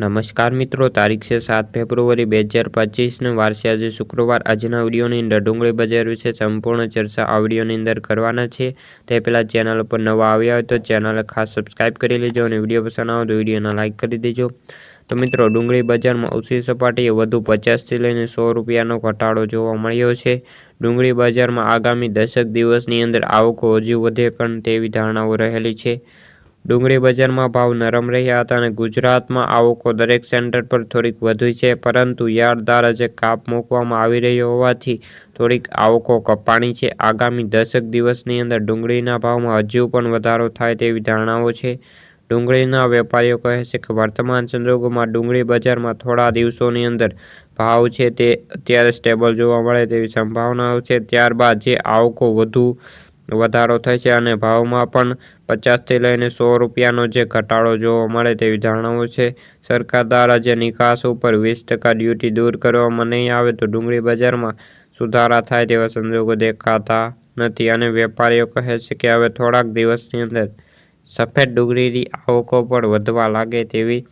નમસ્કાર મિત્રો, તારીખ છે સાત ફેબ્રુઆરી બે હજાર પચીસનું. વાર આજે શુક્રવાર. આજના વિડીયોની અંદર ડુંગળી બજાર વિશે સંપૂર્ણ ચર્ચા આ વિડીયોની અંદર કરવાના છે. તે પહેલાં ચેનલ ઉપર નવા આવ્યા હોય તો ચેનલ ખાસ સબસ્ક્રાઇબ કરી લેજો અને વીડિયો પસંદ આવે તો વિડીયોને લાઇક કરી દેજો. તો મિત્રો, ડુંગળી બજારમાં ઓછી સપાટીએ વધુ પચાસથી લઈને સો રૂપિયાનો ઘટાડો જોવા મળ્યો છે. ડુંગળી બજારમાં આગામી દશક દિવસની અંદર આવકો હજુ વધે પણ તેવી ધારણાઓ રહેલી છે. ડુંગળી બજારમાં ભાવ નરમ રહ્યા હતા અને ગુજરાતમાં આવકો દરેક સેન્ટર પર થોડીક વધુ છે, પરંતુ યાર્ડ દ્વારા જે કાપ મૂકવામાં આવી રહ્યો હોવાથી થોડીક આવકો કપાણી છે. આગામી દસક દિવસની અંદર ડુંગળીના ભાવમાં હજુ પણ વધારો થાય તેવી ધારણાઓ છે. ડુંગળીના વેપારીઓ કહે છે કે વર્તમાન સંજોગોમાં ડુંગળી બજારમાં થોડા દિવસોની અંદર ભાવ છે તે અત્યારે સ્ટેબલ જોવા મળે તેવી સંભાવનાઓ છે. ત્યારબાદ જે આવકો વધુ વધારો થશે અને ભાવમાં પણ પચાસથી લઈને સો રૂપિયાનો જે ઘટાડો જોવા મળે તેવી ધારણાઓ છે. સરકાર દ્વારા જે નિકાસ ઉપર વીસ ટકા ડ્યુટી દૂર કરવામાં નહીં આવે તો ડુંગળી બજારમાં સુધારા થાય તેવા સંજોગો દેખાતા નથી અને વેપારીઓ કહે છે કે હવે થોડાક દિવસની અંદર સફેદ ડુંગળીની આવકો પણ વધવા લાગે તેવી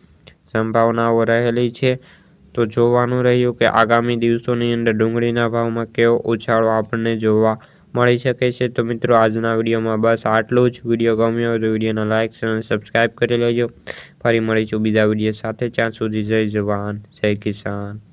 સંભાવનાઓ રહેલી છે. તો જોવાનું રહ્યું કે આગામી દિવસોની અંદર ડુંગળીના ભાવમાં કેવો ઉછાળો આપણને જોવા મળી શકે છે. તો મિત્રો, આજના વિડીયોમાં બસ આટલું જ. વીડિયો ગમ્યો તો વિડીયોને લાઇક અને સબસ્ક્રાઈબ કરી લેજો. ફરી મળીશું બીજા વીડિયો સાથે. ત્યાં સુધી જય જવાન. જય કિસાન.